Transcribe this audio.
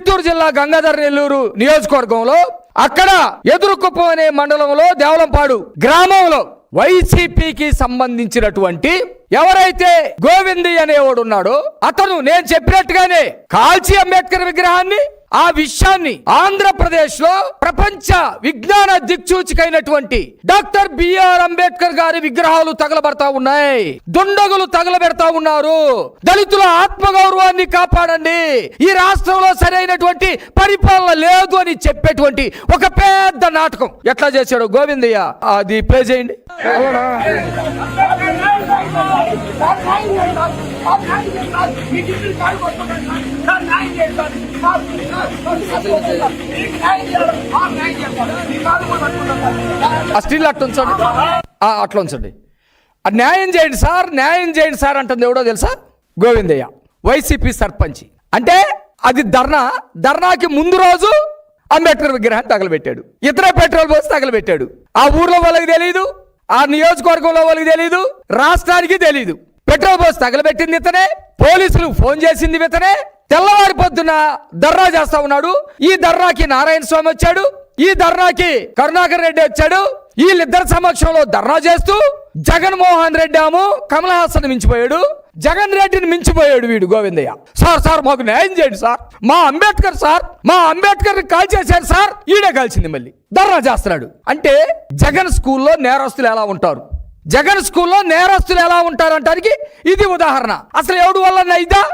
చిత్తూరు జిల్లా గంగాధర నెల్లూరు నియోజకవర్గంలో అక్కడ ఎదురుకుప్పం అనే మండలంలో దేవలంపాడు గ్రామంలో వైసీపీకి సంబంధించినటువంటి ఎవరైతే గోవింది అనేవాడు ఉన్నాడో అతను నేను చెప్పినట్టుగానే కాల్చి అంబేద్కర్ విగ్రహాన్ని ఆ విషయాన్ని ఆంధ్రప్రదేశ్లో ప్రపంచ విజ్ఞాన దిక్సూచికైనటువంటి డాక్టర్ బిఆర్ అంబేద్కర్ గారి విగ్రహాలు తగలబడతా ఉన్నాయి. దుండగులు తగలబెడతా ఉన్నారు. దళితుల ఆత్మగౌరవాన్ని కాపాడండి. ఈ రాష్ట్రంలో సరైనటువంటి పరిపాలన లేదు అని చెప్పేటువంటి ఒక పెద్ద నాటకం. ఎట్లా చేశాడు గోవిందయ్య? అది ప్లే చేయండి. ఆ స్టిల్ అట్లా ఉంచండి. అట్లా ఉంచండి. ఆ న్యాయం చేయండి సార్ న్యాయం చేయండి సార్ అంటుంది ఎవడో తెలుసా? గోవిందయ్య వైసీపీ సర్పంచ్. అంటే అది ధర్నా ధర్నాకి ముందు రోజు అంబేద్కర్ విగ్రహాన్ని తగలబెట్టాడు. ఇతర పెట్రోల్ పోసి తగలబెట్టాడు. ఆ ఊర్లో వాళ్ళకి తెలియదు ఆ నియోజకవర్గంలో వాళ్ళకి తెలియదు రాష్ట్రానికి తెలియదు పెట్రోల్ బస్ తగలబెట్టింది ఇతనే పోలీసులు ఫోన్ చేసింది ఇతనే తెల్లవారి పొద్దున ధర్నా చేస్తా ఉన్నాడు. ఈ ధర్నాకి నారాయణ స్వామి వచ్చాడు ఈ ధర్నాకి కరుణాకర్ రెడ్డి వచ్చాడు. వీళ్ళిద్దరి సమక్షంలో ధర్నా చేస్తూ జగన్మోహన్ రెడ్డి ఏమో కమల్ హాసన్ మించిపోయాడు. జగన్ రెడ్డిని మించిపోయాడు వీడు గోవిందయ్య. సార్ సార్ మాకు న్యాయం చేయండి సార్. మా అంబేద్కర్ సార్ మా అంబేద్కర్ కాల్చేశారు సార్. ఈడే కాల్చింది మళ్ళీ. ధర్నా చేస్తున్నాడు. అంటే జగన్ స్కూల్లో నేరస్తులు ఎలా ఉంటారు? జగన్ స్కూల్లో నేరస్తులు ఎలా ఉంటారు అంటానికి ఇది ఉదాహరణ. అసలు ఎవడు వల్ల ఇదా